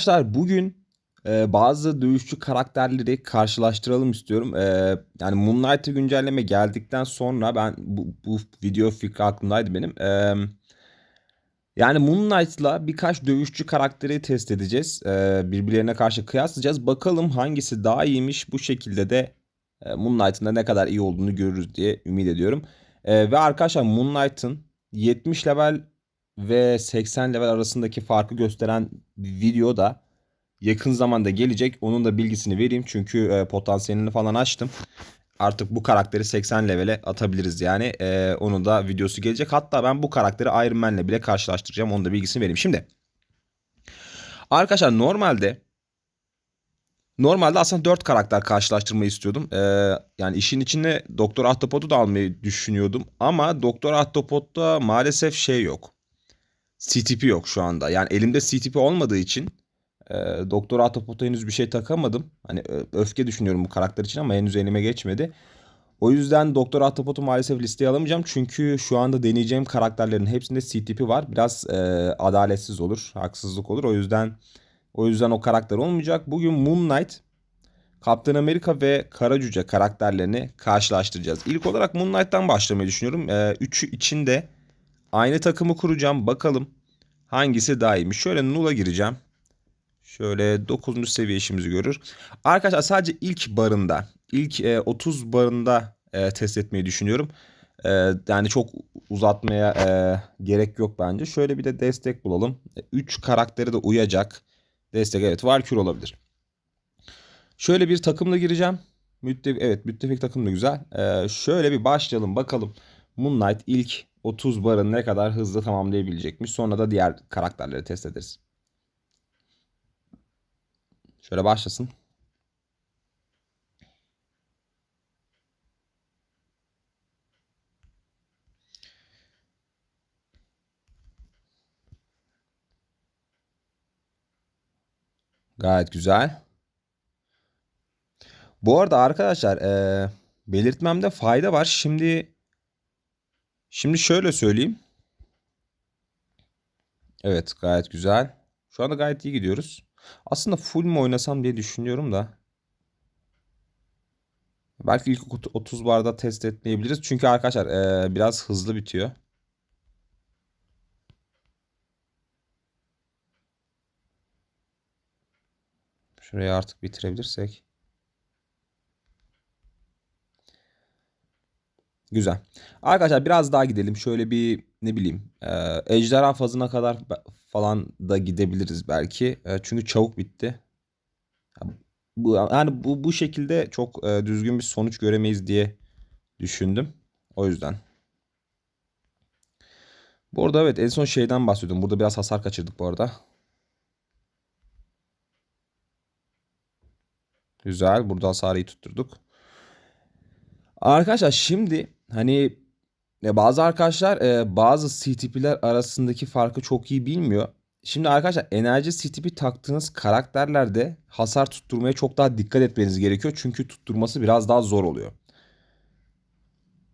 Arkadaşlar bugün e, bazı dövüşçü karakterleri karşılaştıralım istiyorum. E, yani Moonlight'a güncelleme geldikten sonra ben bu, bu video fikri aklımdaydı benim. E, yani Moonlight'la birkaç dövüşçü karakteri test edeceğiz. E, birbirlerine karşı kıyaslayacağız. Bakalım hangisi daha iyiymiş. Bu şekilde de e, Moonlight'ın da ne kadar iyi olduğunu görürüz diye ümit ediyorum. E, ve arkadaşlar Moonlight'ın 70 level ve 80 level arasındaki farkı gösteren video da yakın zamanda gelecek. Onun da bilgisini vereyim çünkü e, potansiyelini falan açtım. Artık bu karakteri 80 levele atabiliriz yani. E, onun da videosu gelecek. Hatta ben bu karakteri Iron Man'le bile karşılaştıracağım. Onun da bilgisini vereyim. Şimdi arkadaşlar normalde Normalde aslında 4 karakter karşılaştırmayı istiyordum. Ee, yani işin içine Doktor Ahtapot'u da almayı düşünüyordum. Ama Doktor Ahtapot'ta maalesef şey yok. CTP yok şu anda. Yani elimde CTP olmadığı için e, Doktor Ahtapot'a henüz bir şey takamadım. Hani öfke düşünüyorum bu karakter için ama henüz elime geçmedi. O yüzden Doktor Ahtapot'u maalesef listeye alamayacağım. Çünkü şu anda deneyeceğim karakterlerin hepsinde CTP var. Biraz e, adaletsiz olur, haksızlık olur. O yüzden o yüzden o karakter olmayacak. Bugün Moon Knight, Kaptan Amerika ve Kara Cüce karakterlerini karşılaştıracağız. İlk olarak Moon Knight'tan başlamayı düşünüyorum. Ee, üçü içinde aynı takımı kuracağım. Bakalım hangisi daha iyiymiş. Şöyle Null'a gireceğim. Şöyle 9. seviye işimizi görür. Arkadaşlar sadece ilk barında, ilk e, 30 barında e, test etmeyi düşünüyorum. E, yani çok uzatmaya e, gerek yok bence. Şöyle bir de destek bulalım. 3 e, karakteri de uyacak. Destek evet Valkür olabilir. Şöyle bir takımla gireceğim. Müttefik, evet müttefik takım da güzel. Şöyle bir başlayalım bakalım. Moonlight ilk 30 barın ne kadar hızlı tamamlayabilecekmiş. Sonra da diğer karakterleri test ederiz. Şöyle başlasın. Gayet güzel. Bu arada arkadaşlar e, belirtmemde fayda var. Şimdi şimdi şöyle söyleyeyim. Evet gayet güzel. Şu anda gayet iyi gidiyoruz. Aslında full mu oynasam diye düşünüyorum da. Belki ilk 30 barda test etmeyebiliriz. Çünkü arkadaşlar e, biraz hızlı bitiyor. Şurayı artık bitirebilirsek. Güzel. Arkadaşlar biraz daha gidelim. Şöyle bir ne bileyim e, ejderha fazına kadar falan da gidebiliriz belki. E, çünkü çabuk bitti. Bu, yani bu, bu şekilde çok e, düzgün bir sonuç göremeyiz diye düşündüm. O yüzden. Bu arada evet en son şeyden bahsediyordum. Burada biraz hasar kaçırdık bu arada. Güzel. Burada hasarı tutturduk. Arkadaşlar şimdi hani bazı arkadaşlar e, bazı CTP'ler arasındaki farkı çok iyi bilmiyor. Şimdi arkadaşlar enerji CTP taktığınız karakterlerde hasar tutturmaya çok daha dikkat etmeniz gerekiyor. Çünkü tutturması biraz daha zor oluyor.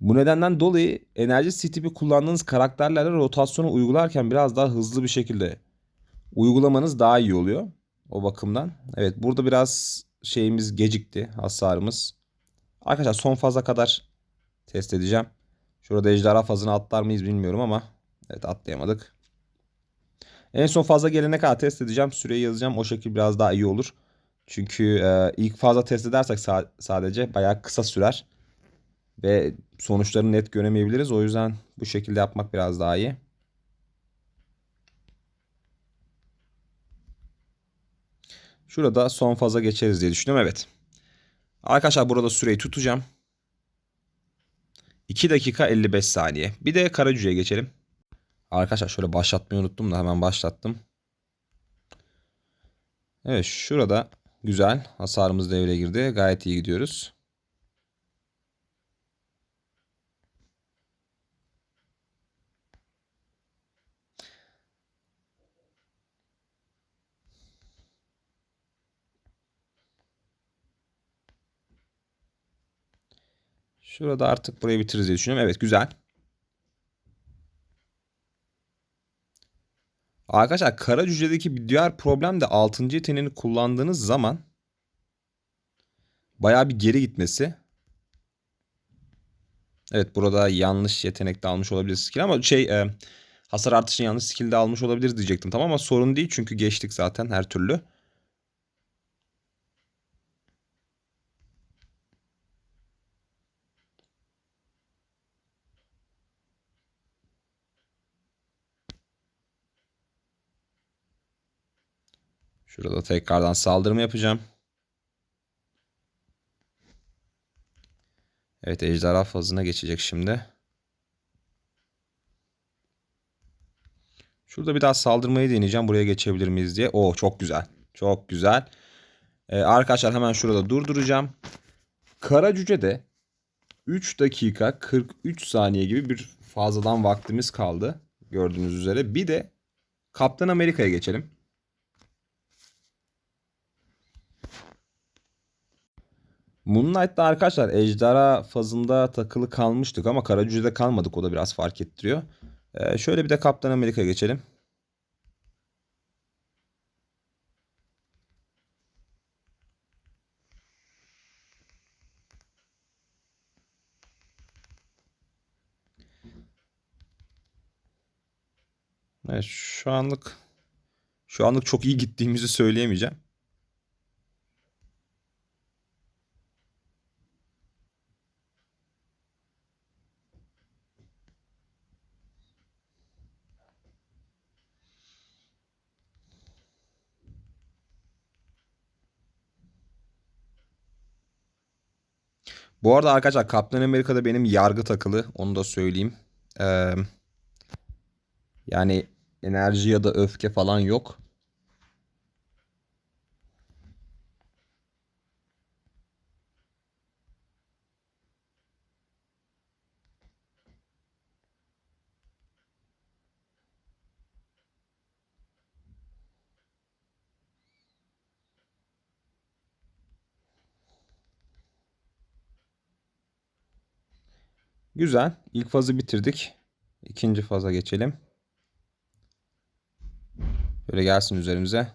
Bu nedenden dolayı enerji CTP kullandığınız karakterlerle rotasyonu uygularken biraz daha hızlı bir şekilde uygulamanız daha iyi oluyor. O bakımdan. Evet burada biraz şeyimiz gecikti hasarımız. Arkadaşlar son faza kadar test edeceğim. Şurada ejderha fazını atlar mıyız bilmiyorum ama evet atlayamadık. En son fazla gelene kadar test edeceğim. Süreyi yazacağım. O şekilde biraz daha iyi olur. Çünkü e, ilk fazla test edersek sa- sadece bayağı kısa sürer. Ve sonuçlarını net göremeyebiliriz. O yüzden bu şekilde yapmak biraz daha iyi. Şurada son faza geçeriz diye düşünüyorum. Evet. Arkadaşlar burada süreyi tutacağım. 2 dakika 55 saniye. Bir de Karacüce'ye geçelim. Arkadaşlar şöyle başlatmayı unuttum da hemen başlattım. Evet şurada güzel hasarımız devreye girdi. Gayet iyi gidiyoruz. Şurada artık burayı bitiririz diye düşünüyorum. Evet güzel. Arkadaşlar kara cücedeki bir diğer problem de 6. yeteneğini kullandığınız zaman bayağı bir geri gitmesi. Evet burada yanlış yetenekte almış olabiliriz skill ama şey e, hasar artışını yanlış skill'de almış olabiliriz diyecektim. Tamam ama sorun değil çünkü geçtik zaten her türlü. Şurada tekrardan saldırımı yapacağım. Evet ejderha fazına geçecek şimdi. Şurada bir daha saldırmayı deneyeceğim. Buraya geçebilir miyiz diye. Oo çok güzel. Çok güzel. Ee, arkadaşlar hemen şurada durduracağım. Kara cücede 3 dakika 43 saniye gibi bir fazladan vaktimiz kaldı. Gördüğünüz üzere. Bir de Kaptan Amerika'ya geçelim. Moonlight'ta arkadaşlar ejderha fazında takılı kalmıştık ama kara cücede kalmadık. O da biraz fark ettiriyor. Ee, şöyle bir de Kaptan Amerika geçelim. Evet şu anlık şu anlık çok iyi gittiğimizi söyleyemeyeceğim. Bu arada arkadaşlar Kaptan Amerika'da benim yargı takılı. Onu da söyleyeyim. Ee, yani enerji ya da öfke falan yok. Güzel. İlk fazı bitirdik. İkinci faza geçelim. Böyle gelsin üzerimize.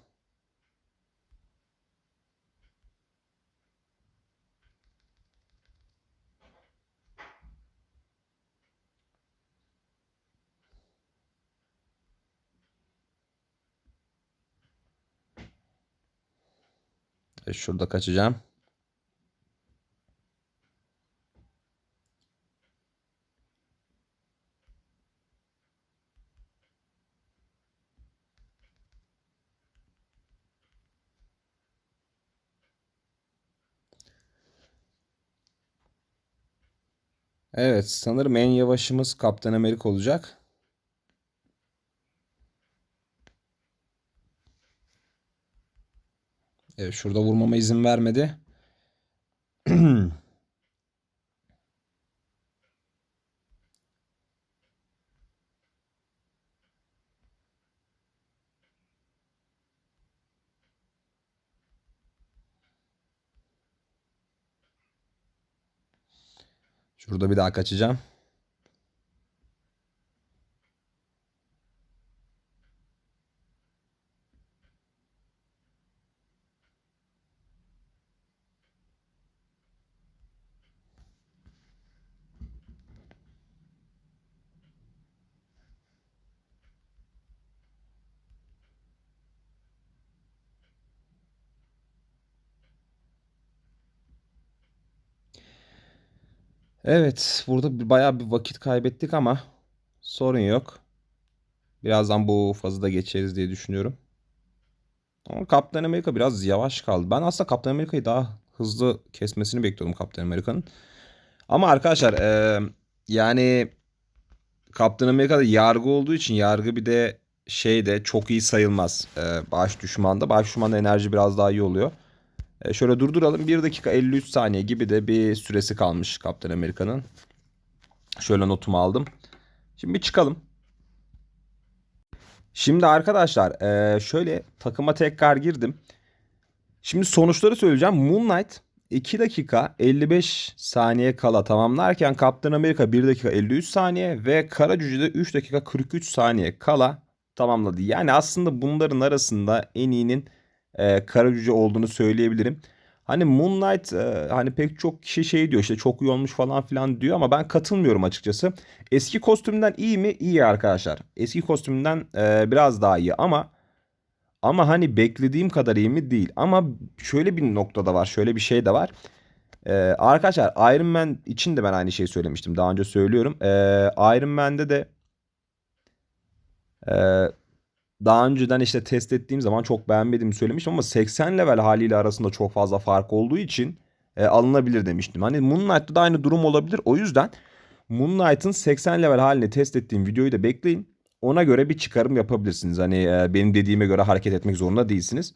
Şurada kaçacağım. Evet sanırım en yavaşımız Kaptan Amerika olacak. Evet şurada vurmama izin vermedi. Şurada bir daha kaçacağım. Evet, burada bayağı bir vakit kaybettik ama sorun yok. Birazdan bu fazı da geçeriz diye düşünüyorum. Ama Kaptan Amerika biraz yavaş kaldı. Ben aslında Kaptan Amerika'yı daha hızlı kesmesini bekliyordum Kaptan Amerika'nın. Ama arkadaşlar e, yani Kaptan Amerika'da yargı olduğu için yargı bir de şey de çok iyi sayılmaz. E, baş düşmanda. Baş düşmanda enerji biraz daha iyi oluyor. E, şöyle durduralım. 1 dakika 53 saniye gibi de bir süresi kalmış Kaptan Amerika'nın. Şöyle notumu aldım. Şimdi bir çıkalım. Şimdi arkadaşlar e, şöyle takıma tekrar girdim. Şimdi sonuçları söyleyeceğim. Moonlight 2 dakika 55 saniye kala tamamlarken Kaptan Amerika 1 dakika 53 saniye ve Kara Cüce de 3 dakika 43 saniye kala tamamladı. Yani aslında bunların arasında en iyinin e, Kara Cüce olduğunu söyleyebilirim. Hani Moonlight e, hani pek çok kişi şey diyor işte çok iyi olmuş falan filan diyor ama ben katılmıyorum açıkçası. Eski kostümden iyi mi? İyi arkadaşlar. Eski kostümden e, biraz daha iyi ama ama hani beklediğim kadar iyi mi değil. Ama şöyle bir noktada var. Şöyle bir şey de var. Ee, arkadaşlar Iron Man için de ben aynı şeyi söylemiştim. Daha önce söylüyorum. Ee, Iron Man'de de e, daha önceden işte test ettiğim zaman çok beğenmediğimi söylemiştim ama 80 level haliyle arasında çok fazla fark olduğu için e, alınabilir demiştim. Hani Moonlight'ta da aynı durum olabilir. O yüzden Moonlight'ın 80 level halini test ettiğim videoyu da bekleyin. Ona göre bir çıkarım yapabilirsiniz. Hani e, benim dediğime göre hareket etmek zorunda değilsiniz.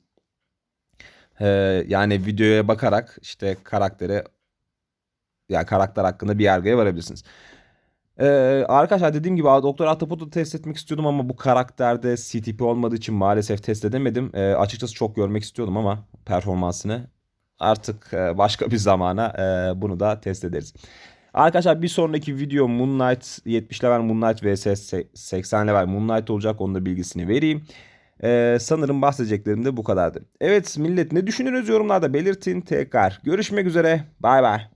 E, yani videoya bakarak işte karaktere ya karakter hakkında bir yargıya varabilirsiniz. Ee, arkadaşlar dediğim gibi Doktor Ahtapot'u test etmek istiyordum ama bu karakterde CTP olmadığı için maalesef test edemedim. Ee, açıkçası çok görmek istiyordum ama performansını artık e, başka bir zamana e, bunu da test ederiz. Arkadaşlar bir sonraki video Moonlight 70 level Moonlight vs 80 level Moonlight olacak. Onun da bilgisini vereyim. Ee, sanırım bahsedeceklerim de bu kadardı. Evet millet ne düşünüyorsunuz yorumlarda belirtin tekrar. Görüşmek üzere. Bay bay.